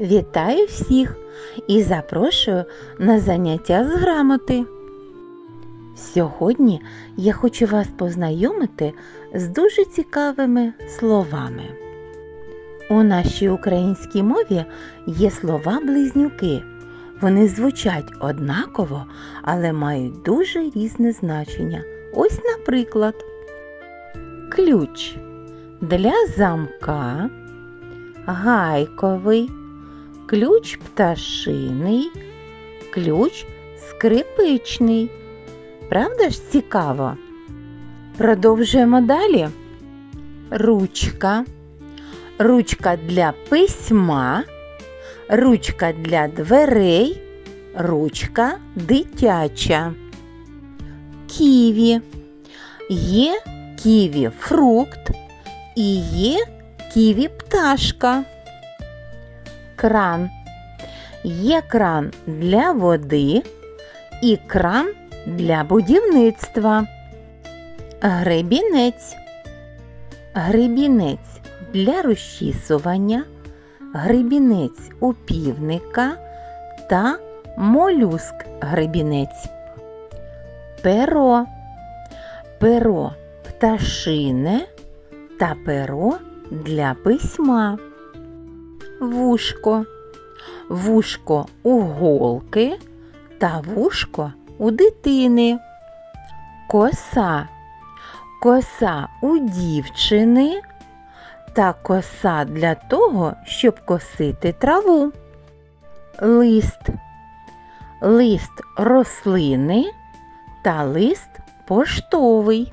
Вітаю всіх і запрошую на заняття з грамоти. Сьогодні я хочу вас познайомити з дуже цікавими словами. У нашій українській мові є слова-близнюки. Вони звучать однаково, але мають дуже різне значення. Ось, наприклад, ключ для замка, гайковий, ключ пташиний, ключ скрипичний. Правда ж цікаво? Продовжуємо далі. Ручка, ручка для письма, ручка для дверей, ручка дитяча. Ківі. Є ківі фрукт і є ківі пташка. Кран. Є кран для води і кран для будівництва. Гребінець. Гребінець для розчісування, гребінець у півника та молюск гребінець. Перо. Перо пташине та перо для письма. Вушко. Вушко у голки та вушко у дитини. Коса. Коса у дівчини та коса для того, щоб косити траву. Лист. Лист рослини та лист поштовий.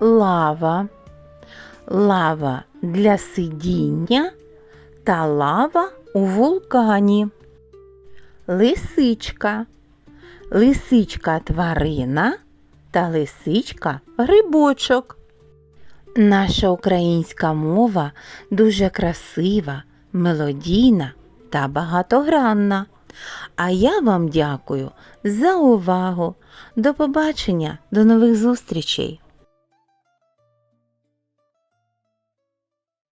Лава. Лава для сидіння та лава у вулкані. Лисичка. Лисичка тварина та лисичка грибочок. Наша українська мова дуже красива, мелодійна та багатогранна. А я вам дякую за увагу. До побачення, до нових зустрічей!